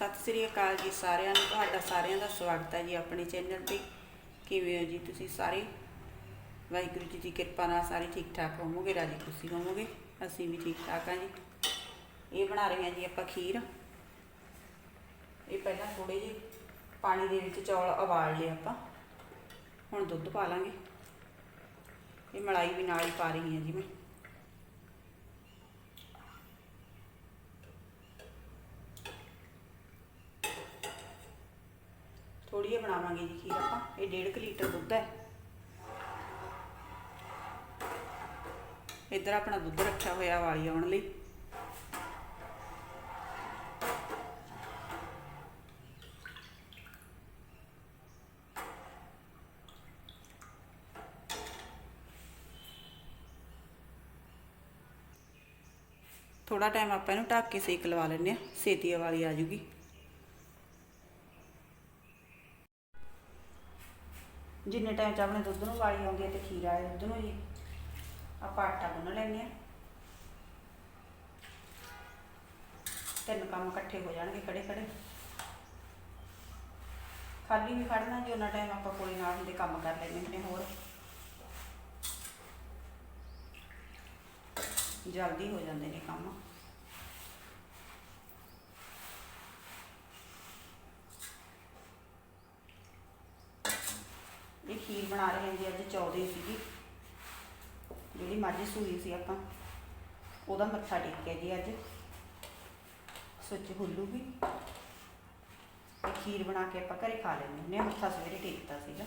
ਸਤਿ ਸ੍ਰੀ ਅਕਾਲ ਜੀ ਸਾਰਿਆਂ ਨੂੰ, ਤੁਹਾਡਾ ਸਾਰਿਆਂ ਦਾ ਸਵਾਗਤ ਹੈ ਜੀ ਆਪਣੇ ਚੈਨਲ ਤੇ। ਕਿਵੇਂ ਹੋ ਜੀ ਤੁਸੀਂ ਸਾਰੇ? ਵਾਹਿਗੁਰੂ ਜੀ ਦੀ ਕਿਰਪਾ ਨਾਲ ਸਾਰੇ ਠੀਕ ਠਾਕ ਹੋਵੋਗੇ, ਰਾਜੀ ਖੁਸ਼ੀ ਹੋਵੋਗੇ? ਅਸੀਂ ਵੀ ਠੀਕ ਠਾਕ ਹਾਂ ਜੀ। ਇਹ ਬਣਾ ਰਹੇ ਹਾਂ ਜੀ ਆਪਾਂ ਖੀਰ। ਇਹ ਪਹਿਲਾਂ ਥੋੜੇ ਜਿਹੇ ਪਾਣੀ ਦੇ ਵਿੱਚ ਚੌਲ ਉਬਾਲ ਲਏ ਆਪਾਂ। ਹੁਣ ਦੁੱਧ ਪਾ ਲਾਂਗੇ। ਇਹ ਮਲਾਈ ਵੀ ਨਾਲ ਹੀ ਪਾ ਰਹੀ ਹਾਂ ਜੀ ਮੈਂ। ਥੋੜੀ ਬਣਾਵਾਂਗੇ ਜੀ ਖੀਰ ਆਪਾਂ। ਇਹ 1.5 ਲੀਟਰ ਦੁੱਧ ਹੈ। ਇੱਧਰ ਆਪਣਾ ਦੁੱਧ ਰੱਖਿਆ ਹੋਇਆ ਵਾਲੀ ਆਉਣ ਲਈ। ਥੋੜਾ ਟਾਈਮ ਆਪਾਂ ਇਹਨੂੰ ਢੱਕ ਕੇ ਸੇਕ ਲਵਾ ਲੈਂਦੇ ਆ ਸੇਤੀ ਵਾਲੀ ਆ ਜੂਗੀ। ਜਿੰਨੇ ਟਾਈਮ ਚ ਆਪਣੇ ਦੁੱਧ ਨੂੰ ਵਾਲੀ ਆਉਂਦੀ ਹੈ ਤੇ ਖੀਰਾ ਹੈ ਦੁੱਧ ਨੂੰ ਜੀ ਆਪਾਂ ਆਟਾ ਗੁੰਨ ਲੈਂਦੇ ਆ ਤਿੰਨ ਕੰਮ ਇਕੱਠੇ ਹੋ ਜਾਣਗੇ ਖੜੇ ਖੜੇ। ਖਾਲੀ ਵੀ ਖੜਨਾ ਜੀ ਉਹਨਾਂ ਟਾਈਮ ਆਪਾਂ ਕੋਲੇ ਨਾਲ ਹੁੰਦੇ ਕੰਮ ਕਰ ਲੈਂਦੇ ਹੁੰਦੇ ਹੋਰ। ਜਲਦੀ ਹੋ ਜਾਂਦੇ ਨੇ ਕੰਮ ਇਹ ਖੀਰ ਬਣਾ ਜੀ ਅੱਜ ਚੌਦੇ ਸੀਗੀ। ਜਿਹੜੀ ਮੱਝ ਸੂਈ ਸੀ ਆਪਾਂ। ਉਹਦਾ ਮੱਥਾ ਟੇਕਿਆ ਜੀ ਅੱਜ। ਸੁੱਚ ਹੁੱਲੂਗੀ। ਇਹ ਖੀਰ ਬਣਾ ਕੇ ਆਪਾਂ ਘਰੇ ਖਾ ਲੈਂਦੇ ਹੁੰਦੇ ਹਾਂ। ਮੱਥਾ ਸਵੇਰੇ ਟੇਕਦਾ ਸੀਗਾ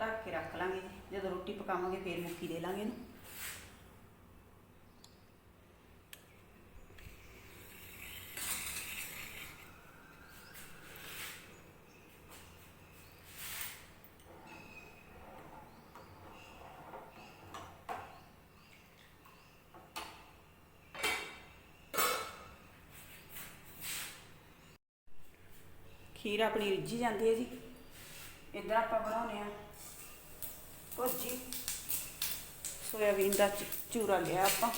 ਢੱਕ ਕੇ ਰੱਖ ਲਾਂਗੇ ਜੀ ਜਦੋਂ ਰੋਟੀ ਪਕਾਵਾਂਗੇ, ਫੇਰ ਮੁੱਕੀ ਦੇ ਲਾਂਗੇ ਇਹਨੂੰ। ਖੀਰ ਆਪਣੀ ਰਿੱਝੀ ਜਾਂਦੀ ਹੈ ਜੀ। ਇੱਧਰ ਆਪਾਂ ਬਣਾਉਨੇ ਆ ਭੁਰਜੀ ਸੋਇਆਬੀਨ ਦਾ ਚੂਰਾ ਲਿਆ ਆਪਾਂ।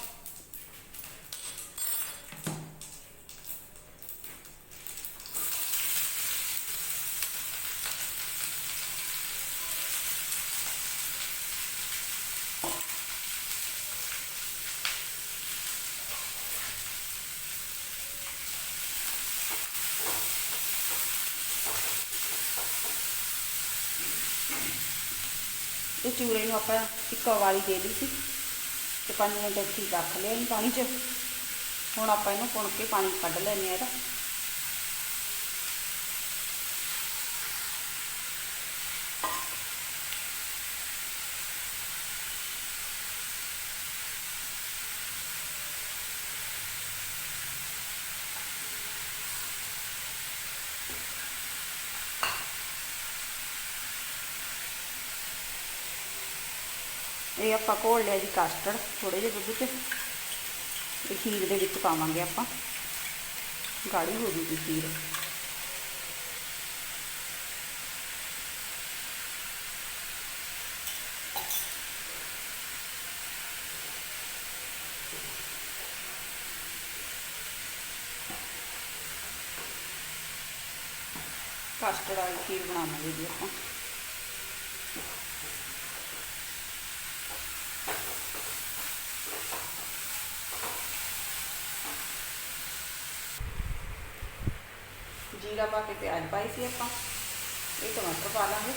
ਇਹ ਚੂਰੇ ਨੂੰ ਆਪਾਂ ਇੱਕ ਵਾਲੀ ਦੇ ਲਈ ਸੀ ਤੇ 5 ਮਿੰਟ ਇੱਥੇ ਰੱਖ ਲਿਆ ਇਹਨੂੰ ਪਾਣੀ 'ਚ। ਹੁਣ ਆਪਾਂ ਇਹਨੂੰ ਪੁਣ ਕੇ ਪਾਣੀ ਕੱਢ ਲੈਣੇ ਆ ਇਹਦਾ। ਇਹ ਆਪਾਂ ਘੋਲ ਲਿਆ ਜੀ ਕਸਟਰਡ ਥੋੜੇ ਜਿਹੇ ਦੁੱਧ 'ਚ। ਇਹ ਖੀਰ ਦੇ ਵਿੱਚ ਪਾਵਾਂਗੇ ਆਪਾਂ। ਗਾੜੀ ਹੋ ਜੂਗੀ ਖੀਰ। ਕਸਟਰਡ ਵਾਲੀ ਖੀਰ ਬਣਾਵਾਂਗੇ ਜੀ ਆਪਾਂ। ਜੀਰਾ ਪਾ ਕੇ ਪਿਆਜ਼ ਪਾਈ ਸੀ ਆਪਾਂ ਇਹ ਟਮਾਟਰ ਪਾ ਲਾਂਗੇ।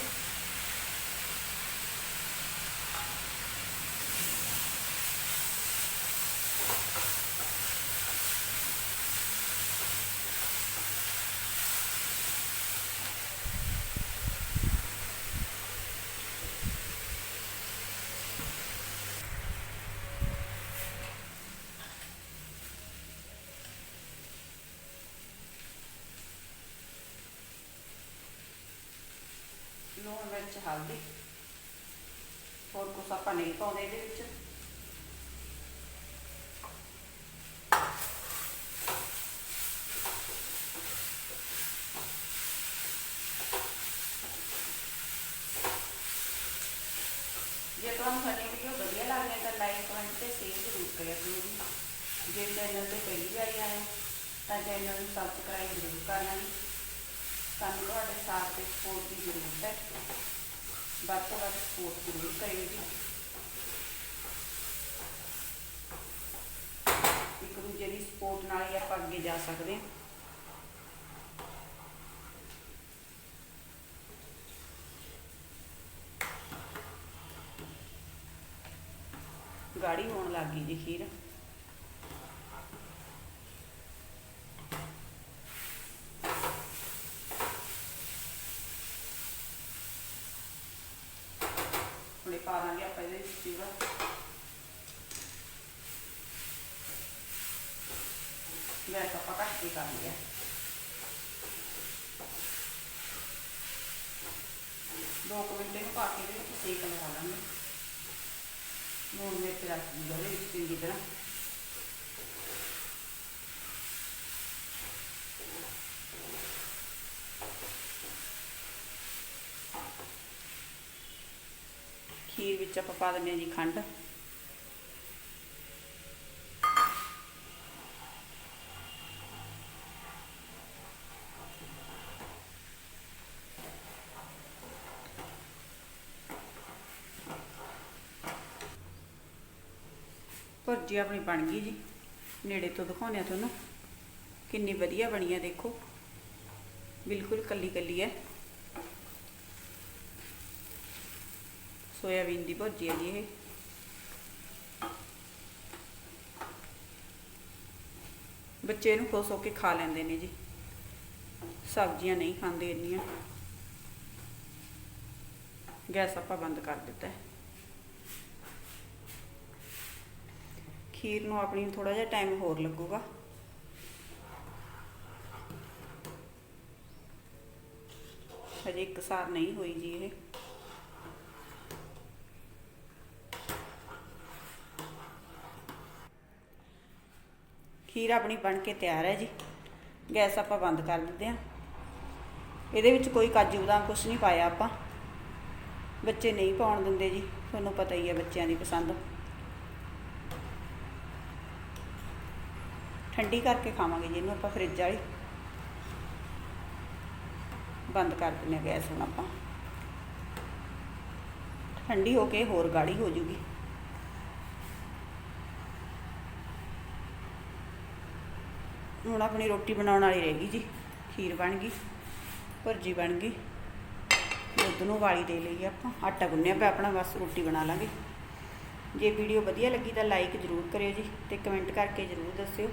ਹਲਦੀ ਹੋਰ ਕੁਛ ਆਪਾਂ ਨਹੀਂ ਪਾਉਂਦੇ ਇਹਦੇ ਵਿੱਚ। ਜੇ ਤੁਹਾਨੂੰ ਸਾਡੀ ਵੀਡੀਓ ਵਧੀਆ ਲੱਗਦੀ ਹੈ ਤਾਂ ਲਾਈਕ ਕਮੈਂਟ ਤੇ ਸ਼ੇਅਰ ਜ਼ਰੂਰ ਕਰਿਆ ਕਰੋ ਜੀ। ਜੇ ਚੈਨਲ ਤੇ ਪਹਿਲੀ ਵਾਰੀ ਆਏ ਹੋ, ਤਾਂ ਚੈਨਲ ਨੂੰ ਸਬਸਕ੍ਰਾਈਬ ਜ਼ਰੂਰ ਕਰਨਾ ਜੀ। ਸਾਨੂੰ ਤੁਹਾਡੇ ਸਾਥ ਤੇ ਸਪੋਰਟ ਦੀ ਜ਼ਰੂਰਤ ਹੈ। ਵੱਧ ਤੋਂ ਵੱਧ ਸਪੋਰਟ ਜ਼ਰੂਰ ਕਰਿਓ ਜੀ ਇੱਕ ਦੂਜੇ ਦੀ ਸਪੋਰਟ ਨਾਲ ਹੀ ਆਪਾਂ ਅੱਗੇ ਜਾ ਸਕਦੇ ਹਾਂ। ਗਾੜੀ ਹੋਣ ਲੱਗ ਗਈ ਜੀ ਖੀਰ ਹੁਣੇ ਪਾ ਦਾਂਗੇ ਆਪਾਂ ਇਹਦੇ ਵਿੱਚ ਚੂਰਾ ਗੈਸ ਆਪਾਂ ਘੱਟ ਕੇ ਕਰ ਲਿਆ ਦੋ ਕੁ ਮਿੰਟ ਇਹਨੂੰ ਪਾ ਕੇ ਇਹਦੇ ਵਿੱਚ ਸੇਕ ਲਗਾ ਲਾਂਗੇ ਲੂਣ ਮਿਰਚ ਰੱਖ ਦਿਓ ਵਿੱਚ ਚੰਗੀ ਤਰ੍ਹਾਂ ਖੀਰ ਵਿੱਚ ਆਪਾਂ ਪਾ ਦਿੰਦੇ ਹਾਂ ਜੀ ਖੰਡ ਭੁਰਜੀ ਆਪਣੀ ਬਣ ਗਈ ਜੀ। ਨੇੜੇ ਤੋਂ ਦਿਖਾਉਂਦੇ ਆ ਤੁਹਾਨੂੰ। ਕਿੰਨੀ ਵਧੀਆ ਬਣੀ ਹੈ ਦੇਖੋ। ਬਿਲਕੁਲ ਕੱਲੀ ਕੱਲੀ ਹੈ ਸੋਇਆਬੀਨ ਦੀ ਭੁਰਜੀ ਹੈ ਜੀ ਇਹ। ਬੱਚੇ ਇਹਨੂੰ ਖੁਸ਼ ਹੋ ਕੇ ਖਾ ਲੈਂਦੇ ਨੇ ਜੀ। ਸਬਜ਼ੀਆਂ ਨਹੀਂ ਖਾਂਦੇ ਇੰਨੀਆਂ। ਗੈਸ ਆਪਾਂ ਬੰਦ ਕਰ ਦਿੱਤਾ ਹੈ। ਖੀਰ ਨੂੰ ਆਪਣੀ ਥੋੜਾ ਜਿਹਾ ਟਾਈਮ ਹੋਰ ਲੱਗੂਗਾ। ਹਜੇ ਇੱਕ ਸਾਰ ਨਹੀਂ ਹੋਈ ਜੀ ਇਹ। ਖੀਰ ਆਪਣੀ ਬਣ ਕੇ ਤਿਆਰ ਹੈ ਜੀ। ਗੈਸ ਆਪਾਂ ਬੰਦ ਕਰ ਦਿੰਦੇ ਹਾਂ। ਇਹਦੇ ਵਿੱਚ ਕੋਈ ਕਾਜੂ ਬਦਾਮ ਕੁਝ ਨਹੀਂ ਪਾਇਆ ਆਪਾਂ। ਬੱਚੇ ਨਹੀਂ ਪਾਉਣ ਦਿੰਦੇ ਜੀ, ਤੁਹਾਨੂੰ ਪਤਾ ਹੀ ਹੈ ਬੱਚਿਆਂ ਦੀ ਪਸੰਦ। ਠੰਡੀ ਕਰਕੇ ਖਾਵਾਂਗੇ ਜਿਹਨੂੰ ਆਪਾਂ ਫ੍ਰਿਜ ਵਾਲੀ ਬੰਦ ਕਰ ਦਿੰਦੇ ਹਾਂ ਗੈਸ ਹੁਣ ਆਪਾਂ। ਠੰਡੀ ਹੋ ਕੇ ਹੋਰ ਗਾੜੀ ਹੋ ਜੂਗੀ। ਹੁਣ ਆਪਣੀ ਰੋਟੀ ਬਣਾਉਣ ਵਾਲੀ ਰਹਿ ਗਈ ਜੀ, ਖੀਰ ਬਣ ਗਈ, ਭੁਰਜੀ ਬਣ ਗਈ, ਦੁੱਧ ਨੂੰ ਵਾਲੀ ਦੇ ਲਈ ਆਪਾਂ, ਆਟਾ ਗੁੰਨਿਆ ਪਿਆ ਆਪਣਾ, ਬਸ ਰੋਟੀ ਬਣਾ ਲਾਂਗੇ। ਜੇ ਵੀਡੀਓ ਵਧੀਆ ਲੱਗੀ ਤਾਂ ਲਾਈਕ ਜ਼ਰੂਰ ਕਰਿਓ ਜੀ ਤੇ ਕਮੈਂਟ ਕਰਕੇ ਜ਼ਰੂਰ ਦੱਸਿਓ।